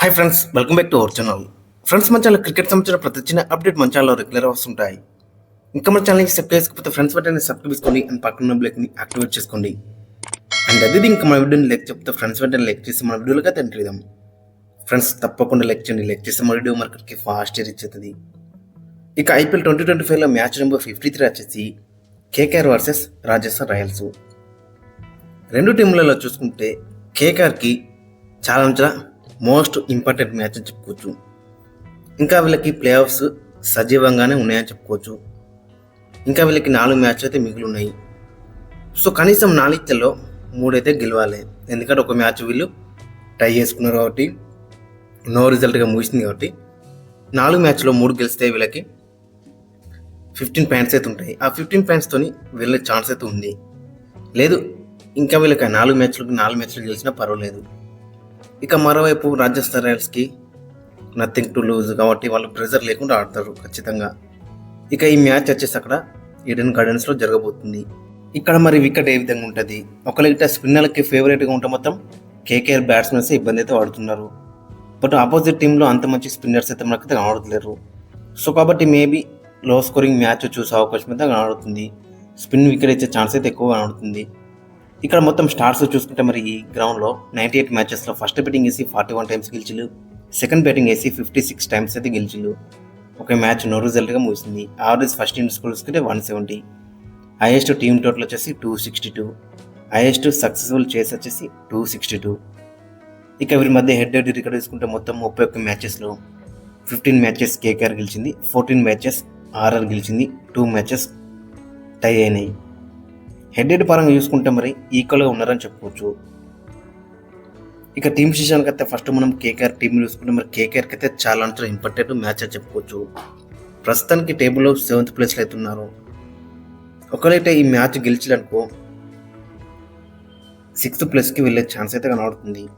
Hi friends welcome back to our channel friends మన channel cricket సంబంధించిన ప్రతి చిన్న అప్డేట్ మన ఛానల్లో రెగ్యులర్ వస్తుంటాయి. ఇంకా మన ఛానల్కి సబ్స్క్రైబ్ చేసుకోకపోతే ఫ్రెండ్స్ వెంటనే సబ్స్క్రైబ్ చేసుకోండి అండ్ పక్కన బ్లెక్ని యాక్టివేట్ చేసుకోండి. అండ్ అది ఇంకా మన వీడియోని లైక్ చెప్తే ఫ్రెండ్స్ వెంటనే లైక్ చేసి మన వీడియోలుగా తింటాం ఫ్రెండ్స్ తప్పకుండా లైక్ చేయండి. లైక్ చేస్తే మన వీడియో మార్కెట్కి ఫాస్ట్ రీచ్ అవుతుంది. ఇక ఐపీఎల్ ట్వంటీ ట్వంటీ ఫైవ్లో మ్యాచ్ నెంబర్ ఫిఫ్టీ త్రీ వచ్చేసి కేకేఆర్ వర్సెస్ రాజస్థాన్ రాయల్స్. రెండు టీంలలో చూసుకుంటే కేకేఆర్కి చాలా చాలా మోస్ట్ ఇంపార్టెంట్ మ్యాచ్ అని చెప్పుకోవచ్చు. ఇంకా వీళ్ళకి ప్లే ఆఫ్స్ సజీవంగానే ఉన్నాయని చెప్పుకోవచ్చు. ఇంకా వీళ్ళకి నాలుగు మ్యాచ్లు అయితే మిగిలి ఉన్నాయి సో కనీసం నాలుగిట్లో మూడైతే గెలవాలి. ఎందుకంటే ఒక మ్యాచ్ వీళ్ళు టై చేసుకున్నారు కాబట్టి నో రిజల్ట్గా ముగిసింది కాబట్టి నాలుగు మ్యాచ్లో మూడు గెలిస్తే వీళ్ళకి ఫిఫ్టీన్ పాయింట్స్ అయితే ఉంటాయి. ఆ ఫిఫ్టీన్ పాయింట్స్తోని వెళ్ళే ఛాన్స్ అయితే ఉంది. లేదు ఇంకా వీళ్ళకి ఆ నాలుగు మ్యాచ్లకు నాలుగు మ్యాచ్లు గెలిచినా పర్వాలేదు. ఇక మరోవైపు రాజస్థాన్ రాయల్స్కి నథింగ్ టు లూజ్ కాబట్టి వాళ్ళు ప్రెజర్ లేకుండా ఆడతారు ఖచ్చితంగా. ఇక ఈ మ్యాచ్ వచ్చేసి అక్కడ ఈడెన్ గార్డెన్స్లో జరగబోతుంది. ఇక్కడ మరి వికెట్ ఏ విధంగా ఉంటుంది? ఒకరికి స్పిన్నర్లకి ఫేవరెట్గా ఉంటే మొత్తం కేకేఆర్ బ్యాట్స్మెన్స్ ఇబ్బంది అయితే ఆడుతున్నారు బట్ ఆపోజిట్ టీంలో అంత మంచి స్పిన్నర్స్ అయితే మనకైతే కనబడలేరు సో కాబట్టి మేబీ లో స్కోరింగ్ మ్యాచ్ చూసే అవకాశం అయితే కనబడుతుంది. స్పిన్ వికెట్ ఇచ్చే ఛాన్స్ అయితే ఎక్కువ కనబడుతుంది. ఇక్కడ మొత్తం స్టార్స్ చూసుకుంటే మరి ఈ గ్రౌండ్లో నైంటీ ఎయిట్ మ్యాచెస్లో ఫస్ట్ బ్యాటింగ్ వేసి ఫార్టీ వన్ టైమ్స్ గెలిచిలు సెకండ్ బ్యాటింగ్ వేసి ఫిఫ్టీ సిక్స్ టైమ్స్ అయితే గెలిచిలు ఒక మ్యాచ్ నో రిజల్ట్గా ముగిసింది. ఆవరేజ్ ఫస్ట్ ఇన్ స్కూల్స్కి one seventy highest team total వచ్చేసి two sixty two highest successful చేసి వచ్చేసి టూ సిక్స్టీ టూ ఇక వీరి మధ్య హెడ్ హెడ్ రికార్డ్ తీసుకుంటే మొత్తం ముప్పై ఒక్క మ్యాచెస్లో ఫిఫ్టీన్ మ్యాచెస్ కేకేఆర్ గెలిచింది ఫోర్టీన్ మ్యాచెస్ ఆర్ఆర్ గెలిచింది టూ మ్యాచెస్ టై అయినాయి. హెడ్ హెడ్ పరంగా చూసుకుంటే మరి ఈక్వల్గా ఉన్నారని చెప్పుకోవచ్చు ఇక టీమ్ విషయానికి అయితే ఫస్ట్ మనం కేకేఆర్ టీం చూసుకుంటే మరి కేకేఆర్కి అయితే చాలా అంటే ఇంపార్టెంట్ మ్యాచ్ అని చెప్పుకోవచ్చు ప్రస్తుతానికి టేబుల్లో సెవెంత్ ప్లేస్లో అయితే ఉన్నారు. ఒకవేళ ఈ మ్యాచ్ గెలిచిలనుకో సిక్స్త్ ప్లేస్కి వెళ్ళే ఛాన్స్ అయితే కనబడుతుంది.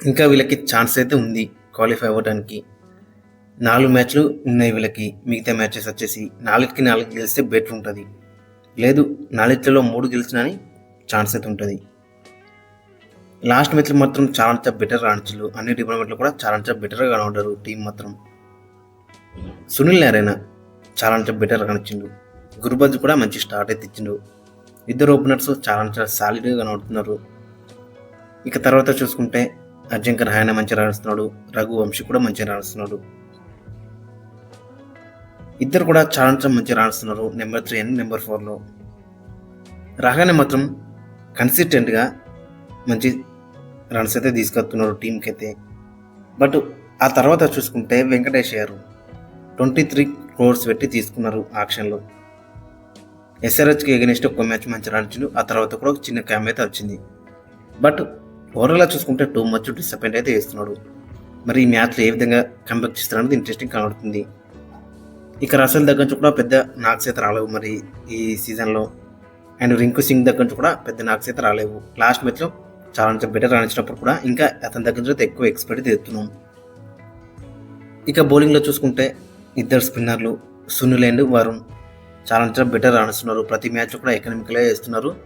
ఇంకా వీళ్ళకి ఛాన్స్ అయితే ఉంది క్వాలిఫై అవ్వడానికి. నాలుగు మ్యాచ్లు ఉన్నాయి వీళ్ళకి. మిగతా మ్యాచెస్ వచ్చేసి నాలుగుకి నాలుగు గెలిస్తే బెటర్ ఉంటుంది. లేదు నాలుగిట్లో మూడు గెలిచినని ఛాన్స్ అయితే ఉంటుంది. లాస్ట్ మ్యాచ్లో మాత్రం చాలా చాలా బెటర్ రాణించలు అన్ని డిపార్ట్మెంట్లో కూడా చాలా చాలా బెటర్గా ఆడారు టీం మాత్రం. సునీల్ నారాయణ చాలా చాలా బెటర్ కనిపించిండు. గురుబజ్ కూడా మంచి స్టార్ట్ అయితే ఇచ్చిండు. ఇద్దరు ఓపెనర్స్ చాలా చాలా సాలిడ్గా కనబడుతున్నారు. ఇక తర్వాత చూసుకుంటే అర్జంకర్ ఆయన మంచిగా రాణిస్తున్నాడు. రఘు వంశీ కూడా మంచిగా రాణిస్తున్నాడు. ఇద్దరు కూడా చాలా మంచి మంచిగా రాణిస్తున్నారు. నెంబర్ త్రీ అండ్ నెంబర్ ఫోర్లో రాగానే మాత్రం కన్సిస్టెంట్గా మంచి రన్స్ అయితే తీసుకొస్తున్నారు టీంకి అయితే బట్ ఆ తర్వాత చూసుకుంటే వెంకటేష్ గారు ట్వంటీ త్రీ క్రోర్స్ పెట్టి తీసుకున్నారు ఆక్షన్లో. ఎస్ఆర్హెచ్కి ఎగనిస్ట్ ఒక మ్యాచ్ మంచి రాణించిండు ఆ తర్వాత కూడా ఒక చిన్న క్యామ్ అయితే వచ్చింది. బట్ ఓవరాల్గా చూసుకుంటే టూ మచ్ డిసప్పాయింట్ అయితే చేస్తున్నాడు. మరి ఈ మ్యాచ్లో ఏ విధంగా కంబ్యాక్ చేస్తారనేది ఇంట్రెస్టింగ్ కనబడుతుంది. ఇక రసల్ దగ్గర నుంచి కూడా పెద్ద నాక్స్ అయితే రాలేవు మరి ఈ సీజన్లో. అండ్ రింకు సింగ్ దగ్గర నుంచి కూడా పెద్ద నాక్స్ అయితే రాలేవు. లాస్ట్ మ్యాచ్లో చాలా బెటర్ రాణించినప్పుడు కూడా ఇంకా అతని దగ్గర నుంచి ఎక్కువ ఎక్స్పెక్ట్ తెస్తున్నాం ఇక బౌలింగ్లో చూసుకుంటే ఇద్దరు స్పిన్నర్లు సునీల్ అండ్ వరుణ్ చాలా బెటర్ రాణిస్తున్నారు ప్రతి మ్యాచ్ కూడా ఎకనమికలే వేస్తున్నారు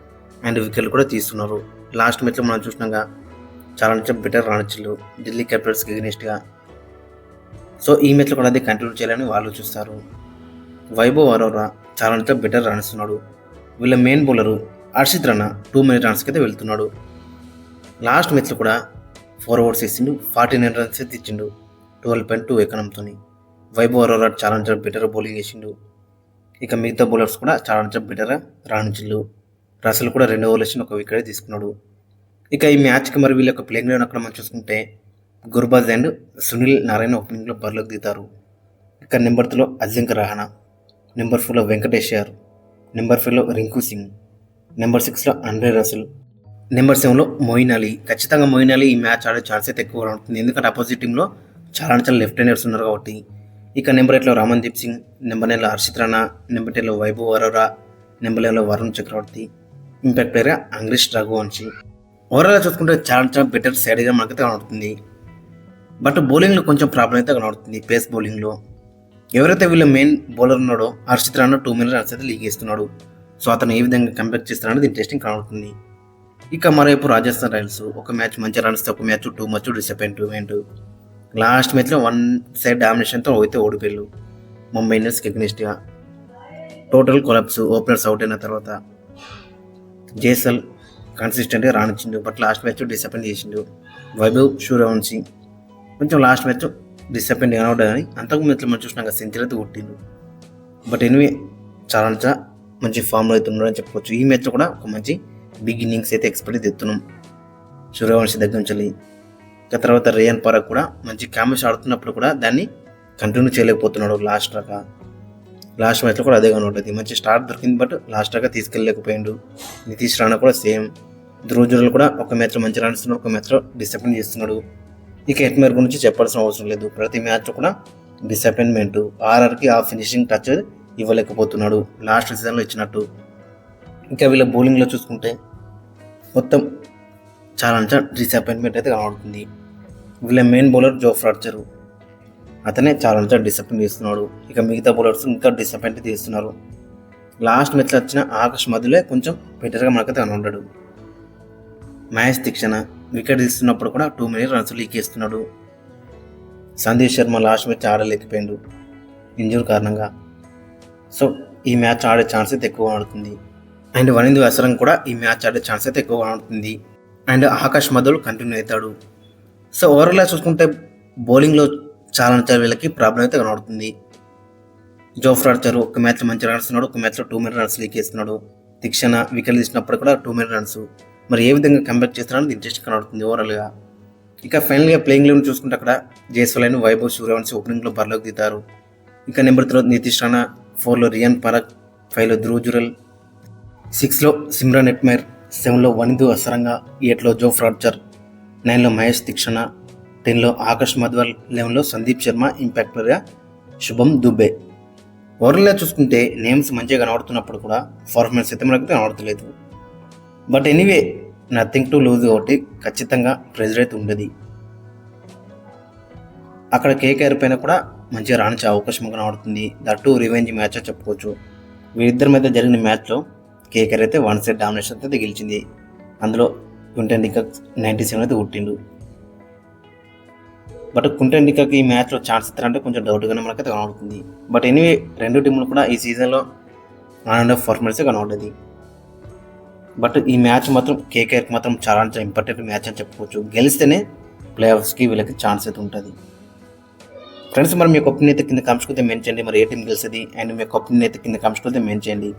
అండ్ వికెట్లు కూడా తీస్తున్నారు. లాస్ట్ మ్యాచ్లో మనం చూసినాక చాలా బెటర్ రాణించలు ఢిల్లీ క్యాపిటల్స్కి ఎగ్నెస్ట్గా సో ఈ మ్యాచ్లో కూడా అదే కంటిన్యూ చేయాలని వాళ్ళు చూస్తారు. వైభవ్ అరోరా చాలా అంటే బెటర్ రాణిస్తున్నాడు. వీళ్ళ main bowler Harshit Rana two minute రన్స్కి అయితే వెళ్తున్నాడు. లాస్ట్ మ్యాచ్లో కూడా ఫోర్ ఓవర్స్ వేసిండు ఫార్టీ నైన్ రన్స్ అయితే ఇచ్చిండు ట్వెల్వ్ పాయింట్ టూ ఎకనంతో వైభవ్ అరోరా చాలా అంటే బెటర్ బౌలింగ్ వేసిండు ఇక మిగతా బౌలర్స్ కూడా చాలా అంటే బెటర్ రాణించిండు. రసల్ కూడా రెండు ఓవర్లు వేసి ఒక వికెట్ తీసుకున్నాడు. ఇక ఈ మ్యాచ్కి మరి వీళ్ళ యొక్క ప్లేయింగ్ అక్కడ మనం చూసుకుంటే గుర్బాజ్ అండ్ సునీల్ నారాయణ ఓపెనింగ్లో బరిలోకి దిగుతారు. ఇక్కడ నెంబర్ త్రీలో అజింక రహానా నెంబర్ ఫోర్లో వెంకటేష్ గారు నెంబర్ ఫైవ్లో రింకు సింగ్ నెంబర్ సిక్స్లో అండ్రే రసల్ నెంబర్ సెవెన్లో మొయిన్ అలీ. ఖచ్చితంగా మొయిన్ అలీ ఈ మ్యాచ్ ఆడే ఛాన్స్ అయితే ఎక్కువగా ఉంటుంది. ఎందుకంటే అపోజిట్ టీంలో చాలా చాలా లెఫ్ట్ హ్యాండర్స్ ఉన్నారు కాబట్టి. ఇక నెంబర్ ఎయిట్లో రామన్దీప్ సింగ్ నెంబర్ నైన్లో హర్షిత్ రాణా నెంబర్ టెన్లో వైభవ్ అరోరా నెంబర్ లెవెన్లో వరుణ్ చక్రవర్తి ఇంపాక్ట్ ప్లేయర్గా అంగ్రీష్ రఘువంశీ. ఓవరాల్గా చూసుకుంటే చాలా చాలా బెటర్ సైడ్గా మనకైతే కనబడుతుంది. బట్ బౌలింగ్లో కొంచెం ప్రాబ్లం అయితే కనబడుతుంది. పేస్ బౌలింగ్లో. ఎవరైతే వీళ్ళ మెయిన్ బౌలర్ ఉన్నాడో Harshit Rana two million runs అయితే లీగ్ ఇస్తున్నాడు సో అతను ఏ విధంగా కంపేర్ చేస్తాడనేది ఇంట్రెస్టింగ్ కనబడుతుంది. ఇక మరోవైపు రాజస్థాన్ రాయల్స్. ఒక మ్యాచ్ మంచి రన్స్ ఒక match too much disappointment last మ్యాచ్లో వన్ సైడ్ డామినేషన్తో అయితే ఓడిపోయారు ముంబై ఇండియన్స్కి ఎగ్నిస్ట్గా టోటల్ కొలాప్స్ ఓపెనర్స్ అవుట్ అయిన తర్వాత జేసల్ కన్సిస్టెంట్గా రానిచ్చిండు బట్ లాస్ట్ మ్యాచ్ డిసప్పాయింట్ చేసిండు. వైభవ్ సూర్యవంశీ కొంచెం లాస్ట్ మ్యాచ్ డిసప్పాయింట్ అవుట్ కానీ అంతకు మ్యాచ్లో మనం చూసినాక సెంచరీ అయితే కొట్టిండు. బట్ ఎనివే చాలా చాలా మంచి ఫామ్లో అయితే ఉన్నాడని చెప్పుకోవచ్చు. ఈ మ్యాచ్లో కూడా ఒక మంచి బిగ్ ఇన్నింగ్స్ అయితే ఎక్స్పెక్ట్ తెస్తున్నాం సూర్యవంశీ దగ్గర నుంచి ఇక తర్వాత రేయన్ పరాగ్ కూడా మంచి క్యామెస్ ఆడుతున్నప్పుడు కూడా దాన్ని కంటిన్యూ చేయలేకపోతున్నాడు. లాస్ట్ దాకా లాస్ట్ మ్యాచ్లో కూడా అదే కనబడుతుంది మంచి స్టార్ట్ దొరికింది బట్ లాస్ట్ దాకా తీసుకెళ్ళలేకపోయిండు. నితీష్ రాణా కూడా సేమ్ ధ్రువజురల్ కూడా ఒక మ్యాచ్లో మంచి రాణిస్తున్నాడు ఒక మ్యాచ్లో డిసప్పాయింట్ చేస్తున్నాడు. ఇక హెట్మేర్ గురించి చెప్పాల్సిన అవసరం లేదు. ప్రతి మ్యాచ్ కూడా డిసప్పాయింట్మెంట్ ఆర్ఆర్కి ఆ ఫినిషింగ్ టచ్ ఇవ్వలేకపోతున్నాడు. లాస్ట్ సీజన్లో ఇచ్చినట్టు. ఇంకా వీళ్ళ బౌలింగ్లో చూసుకుంటే మొత్తం చాలా అంటే డిసప్పాయింట్మెంట్ అయితే కనబడుతుంది. వీళ్ళ మెయిన్ బౌలర్ జో ఫ్రాడ్చరు అతనే చాలా అంటే డిసప్పాయింట్ చేస్తున్నాడు. ఇక మిగతా బౌలర్స్ ఇంకా డిసప్పాయింట్ చేస్తున్నారు. లాస్ట్ మ్యాచ్లో వచ్చిన ఆకాష్ మధులే కొంచెం బెటర్గా మనకైతే కనబడ్డాడు. మ్యాచ్ శిక్షణ వికెట్ తీస్తున్నప్పుడు కూడా టూ మినిట్ రన్స్ లీక్ చేస్తున్నాడు సందీప్ శర్మ లాస్ట్ మ్యాచ్ ఆడలేకపోయాడు. ఇంజూర్ కారణంగా. సో ఈ మ్యాచ్ ఆడే ఛాన్స్ అయితే ఎక్కువ ఆడుతుంది. అండ్ వనిందు అసరం కూడా ఈ మ్యాచ్ ఆడే ఛాన్స్ అయితే ఎక్కువ ఆడుతుంది. అండ్ ఆకాష్ మధులు కంటిన్యూ అవుతాడు. సో ఓవరాల్గా చూసుకుంటే బౌలింగ్లో చాలా చాలా వీళ్ళకి ప్రాబ్లం అయితే కనబడుతుంది. జోఫ్రాడ్చర్ ఒక మ్యాచ్లో మంచి రన్స్ ఉన్నాడు ఒక మ్యాచ్లో టూ మినిట్ రన్స్ లీక్ చేస్తున్నాడు తిక్షణ వికెట్ తీసినప్పుడు కూడా టూ మినిట్ రన్స్. మరి ఏ విధంగా కంబ్యాక్ చేస్తున్నారో ఇంట్రెస్ట్ కనబడుతుంది ఓవరాల్గా ఇక ఫైనల్గా ప్లేయింగ్ లెవెన్ చూసుకుంటే అక్కడ జేస్వలైన్ వైభవ్ సూర్యవంశీ ఓపెనింగ్లో బరిలోకి దిగుతారు ఇక నెంబర్ త్రీలో నితీష్ రాణా ఫోర్లో రియాన్ పరక్ ఫైవ్లో ధ్రువ్ జురల్ సిక్స్లో సిమ్రాన్ ఎట్మైర్ సెవెన్లో వనిదు అసరంగా ఎయిట్లో జో ఫ్రాడ్చర్ నైన్లో మహేష్ దీక్షణ టెన్లో ఆకాష్ మధ్వల్ లెవెన్లో సందీప్ శర్మ ఇంపాక్ట్ ప్లేయర్గా శుభం దుబే. ఓవరాల్గా చూసుకుంటే నేమ్స్ మంచిగా కనబడుతున్నప్పుడు కూడా పర్ఫార్మెన్స్ అయితే మనకు కనబడతలేదు. But anyway nothing to lose కాబట్టి ఖచ్చితంగా ప్రెజర్ అయితే ఉండదు. అక్కడ కేక్ పైన కూడా మంచిగా రాణించే అవకాశం కనబడుతుంది దట్టు రివెంజ్ మ్యాచ్ చెప్పుకోవచ్చు. వీరిద్దరి మధ్య జరిగిన మ్యాచ్లో కేకర్ అయితే వన్ సైడ్ డామినేషన్ అయితే గెలిచింది. అందులో కుంటెన్ డికక్ నైంటీ సెవెన్ అయితే కొట్టిండు. బట్ కుంటెన్ డికక్ ఈ మ్యాచ్లో ఛాన్స్ ఇస్తారంటే కొంచెం డౌట్గానే మనకైతే కనబడుతుంది. బట్ ఎనీవే రెండు టీంలు కూడా ఈ సీజన్లో ఆన్ అండ్ ఆఫ్ పర్ఫార్మెన్స్ కనబడ్డది బట్ ఈ మ్యాచ్ మాత్రం కేకేఆర్కి మాత్రం చాలా అంటే ఇంపార్టెంట్ మ్యాచ్ అని చెప్పుకోవచ్చు. గెలిస్తేనే ప్లే ఆఫ్స్కి వీళ్ళకి ఛాన్స్ అయితే ఉంటుంది. ఫ్రెండ్స్ మరి మీ ఒపీనియన్ అయితే కింద కామెంట్స్ అయితే చేయండి. మరి ఏ టీం గెలిస్తుంది? అండ్ మీ ఒపీనియన్ అయితే కింద కామెంట్స్ అయితే చేయండి.